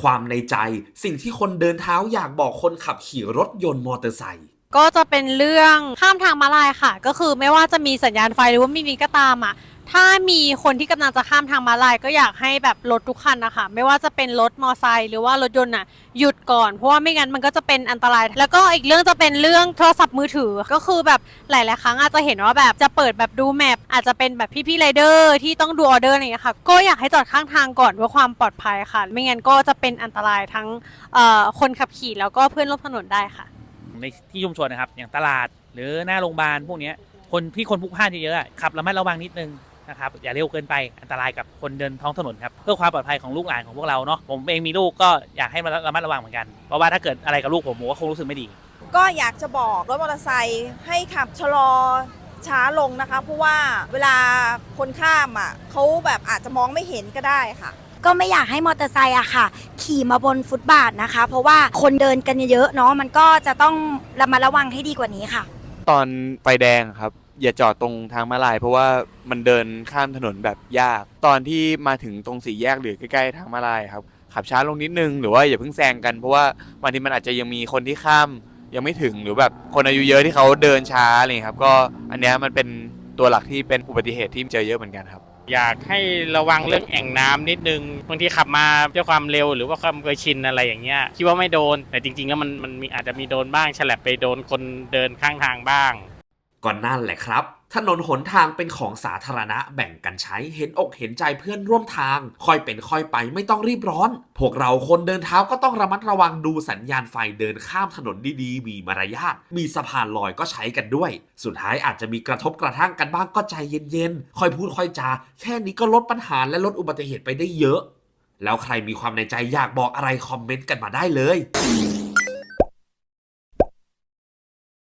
ความในใจ สิ่งที่คนเดินเท้าอยากบอกคนขับขี่รถยนต์มอเตอร์ไซค์ก็จะเป็นเรื่องข้ามทางมาลายค่ะ ก็คือไม่ว่าจะมีสัญญาณไฟหรือว่าไม่มีก็ตามอะ ถ้ามีคนที่กำลังจะข้ามทางม้าลายก็อยากให้แบบรถทุกคันนะคะไม่ว่าจะเป็นรถมอไซค์หรือว่ารถยนต์อะหยุดก่อนเพราะว่าไม่งั้นมันก็จะเป็นอันตราย แล้วก็อีกเรื่องจะเป็นเรื่องโทรศัพท์มือถือก็คือแบบหลาย ๆ ครั้งอาจจะเห็นว่าแบบจะเปิดแบบดูแมพอาจจะเป็นแบบพี่ๆไรเดอร์ที่ต้องดูออเดอร์อะไรอย่างเงี้ยค่ะ ก็อยากให้จอดข้างทางก่อนเพื่อความปลอดภัยค่ะ ไม่งั้นก็จะเป็นอันตรายทั้งเอ่อคนขับขี่แล้วก็เพื่อนร่วมถนนได้ค่ะ ในที่ชุมชนนะครับ อย่างตลาดหรือหน้าโรงพยาบาลพวกเนี้ยคนที่คนพลุกพล่านเยอะๆอะขับระมัดระวังนิดนึง นะครับอย่าเร็วเกินไปอันตรายกับคนเดินท้องถนนครับเพื่อความปลอดภัยของลูกหลานของพวกเราเนาะผมเองมีลูกก็อยากให้มาระมัดระวังเหมือนกันเพราะว่าถ้าเกิดอะไรกับลูกผมผมก็คงรู้สึกไม่ดี ก็อยากจะบอกรถมอเตอร์ไซค์ให้ขับชะลอช้าลงนะคะ เพราะว่าเวลาคนข้ามอะเขาแบบอาจจะมองไม่เห็นก็ได้ค่ะ ก็ไม่อยากให้มอเตอร์ไซค์อะค่ะ ขี่มาบนฟุตบาทนะคะ เพราะว่าคนเดินกันเยอะๆเนาะมันก็จะต้องระมัดระวังให้ดีกว่านี้ค่ะ ตอนไฟแดงครับ อย่าจอดตรงทางม้าลาย เพราะว่ามันเดินข้ามถนนแบบยาก ตอนที่มาถึงตรงสี่แยกหรือใกล้ๆทางม้าลายครับขับช้าลงนิดนึงหรือว่าอย่าเพิ่งแซงกันเพราะว่าบางทีมันอาจจะยังมีคนที่ข้ามยังไม่ถึงหรือแบบคนอายุเยอะที่เขาเดินช้าอะไรอย่างเงี้ยครับ ก็อันเนี้ยมันเป็นตัวหลักที่เป็นอุบัติเหตุที่เจอเยอะเหมือนกันครับ อยากให้ระวังเรื่องแอ่งน้ำนิดนึงบางทีขับมาด้วยความเร็วหรือว่าความเคยชินอะไรอย่างเงี้ยคิดว่าไม่โดนแต่จริง ๆ แล้วมันมันมีอาจจะมีโดนบ้างฉลับไปโดนคนเดินข้างทางบ้าง ก่อนนั่นแหละครับ ถนนหนทางเป็นของสาธารณะแบ่งกันใช้เห็นอกเห็นใจเพื่อนร่วมทาง ค่อยเป็นค่อยไปไม่ต้องรีบร้อน พวกเราคนเดินเท้าก็ต้องระมัดระวังดูสัญญาณไฟเดินข้ามถนนดีๆ มีมารยาทมีสะพานลอยก็ใช้กันด้วย สุดท้ายอาจจะมีกระทบกระทั่งกันบ้างก็ใจเย็นๆค่อยพูดค่อยจา แค่นี้ก็ลดปัญหาและลดอุบัติเหตุไปได้เยอะ แล้วใครมีความในใจอยากบอกอะไรคอมเมนต์กันมาได้เลย